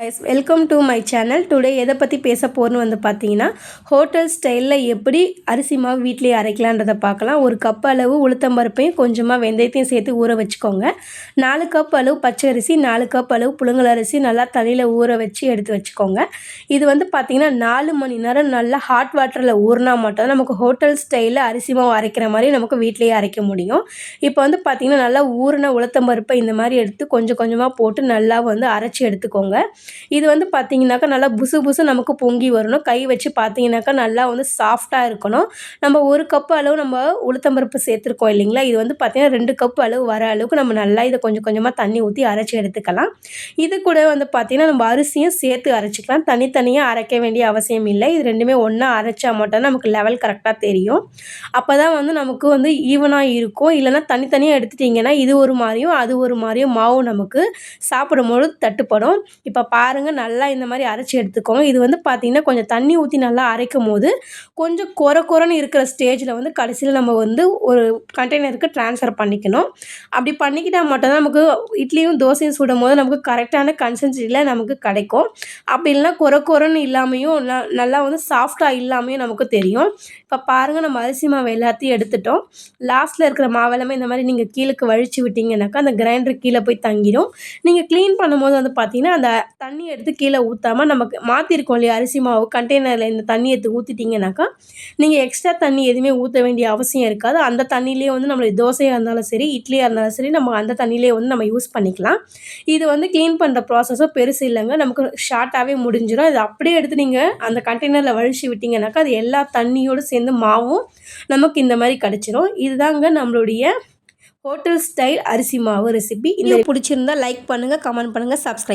Guys welcome to my channel today எதை பற்றி பேச போகிறோன்னு வந்து பார்த்தீங்கன்னா ஹோட்டல் ஸ்டைலில் எப்படி அரிசி மாவு வீட்லேயே அரைக்கலான்றதை பார்க்கலாம். ஒரு கப் அளவு உளுத்தம்பருப்பையும் கொஞ்சமாக வெந்தயத்தையும் சேர்த்து ஊற வச்சுக்கோங்க. நாலு கப் அளவு பச்சை அரிசி நாலு கப் அளவு புழுங்கல் அரிசி நல்லா தண்ணியில் ஊற வச்சு எடுத்து வச்சுக்கோங்க. இது வந்து பார்த்திங்கன்னா நாலு மணி நேரம் நல்லா ஹாட் வாட்டரில் ஊறினா மட்டும் நமக்கு ஹோட்டல் ஸ்டைலில் அரிசி மாவு அரைக்கிற மாதிரி நமக்கு வீட்டிலேயே அரைக்க முடியும். இப்போ வந்து பார்த்திங்கன்னா நல்லா ஊறின உளுத்தம்பருப்பை இந்த மாதிரி எடுத்து கொஞ்சம் கொஞ்சமாக போட்டு நல்லா வந்து அரைச்சி எடுத்துக்கோங்க. இது வந்து பார்த்தீங்கன்னாக்கா நல்லா புசு புசு நமக்கு பொங்கி வரணும். கை வச்சு பார்த்தீங்கன்னாக்கா நல்லா வந்து சாஃப்டாக இருக்கணும். நம்ம ஒரு கப்பு அளவு நம்ம உளுத்தம்பருப்பு சேர்த்துருக்கோம் இல்லைங்களா? இது வந்து பார்த்திங்கன்னா ரெண்டு கப்பு அளவு வர அளவுக்கு நம்ம நல்லா இதை கொஞ்சம் கொஞ்சமாக தண்ணி ஊற்றி அரைச்சி எடுத்துக்கலாம். இது கூட வந்து பார்த்திங்கன்னா நம்ம அரிசியும் சேர்த்து அரைச்சிக்கலாம். தனித்தனியாக அரைக்க வேண்டிய அவசியம் இல்லை. இது ரெண்டுமே ஒன்றா அரைச்சா மட்டும் நமக்கு லெவல் கரெக்டாக தெரியும். அப்போ தான் வந்து நமக்கு வந்து ஈவனாக இருக்கும். இல்லைனா தனித்தனியாக எடுத்துட்டிங்கன்னா இது ஒரு மாதிரியும் அது ஒரு மாதிரியும் மாவு நமக்கு சாப்பிடும்போது தட்டுப்படும். இப்போ பாருங்கள் நல்லா இந்த மாதிரி அரைச்சி எடுத்துக்கோங்க. இது வந்து பார்த்திங்கன்னா கொஞ்சம் தண்ணி ஊற்றி நல்லா அரைக்கும் போது கொஞ்சம் கொர கொரன்னு இருக்கிற ஸ்டேஜில் வந்து கடைசியில் நம்ம வந்து ஒரு கண்டெய்னருக்கு ட்ரான்ஸ்ஃபர் பண்ணிக்கணும். அப்படி பண்ணிக்கிட்டால் மட்டும்தான் நமக்கு இட்லியும் தோசையும் சுடும் போது நமக்கு கரெக்டான கன்சன்சிட்டியில் நமக்கு கிடைக்கும். அப்படி இல்லைனா கொர கொரன்னு இல்லாமையும் நல்லா வந்து சாஃப்டாக இல்லாமையும் நமக்கு தெரியும். இப்போ பாருங்கள் நம்ம அரிசி மாவு எல்லாத்தையும் எடுத்துட்டோம். லாஸ்ட்டில் இருக்கிற மாவெல்லாமே இந்த மாதிரி நீங்கள் கீழே வழித்து விட்டிங்கனாக்கா அந்த கிரைண்டர் கீழே போய் தங்கிடும். நீங்கள் க்ளீன் பண்ணும்போது வந்து பார்த்திங்கன்னா அந்த தண்ணி எடுத்து கீழே ஊற்றாம நமக்கு மாற்றிருக்கோம் இல்லையா அரிசி மாவு கண்டெய்னரில் இந்த தண்ணி எடுத்து ஊற்றிட்டிங்கனாக்கா நீங்கள் எக்ஸ்ட்ரா தண்ணி எதுவுமே ஊற்ற வேண்டிய அவசியம் இருக்காது. அந்த தண்ணியிலே வந்து நம்மளுடைய தோசையாக இருந்தாலும் சரி இட்லியாக இருந்தாலும் சரி நம்ம அந்த தண்ணியிலே வந்து நம்ம யூஸ் பண்ணிக்கலாம். இது வந்து க்ளீன் பண்ணுற ப்ராசஸும் பெருசு இல்லைங்க. நமக்கு ஷார்ட்டாகவே முடிஞ்சிடும் இது அப்படியே எடுத்து நீங்கள் அந்த கண்டெய்னரில் வழிச்சு விட்டிங்கனாக்கா அது எல்லா தண்ணியோடு சேர்ந்து மாவும் நமக்கு இந்த மாதிரி கிடச்சிரும். இதுதாங்க நம்மளுடைய ஹோட்டல் ஸ்டைல் அரிசி மாவு ரெசிபி இந்த பிடிச்சிருந்தா லைக் பண்ணுங்கள் கமெண்ட் பண்ணுங்கள் சப்ஸ்கிரைப்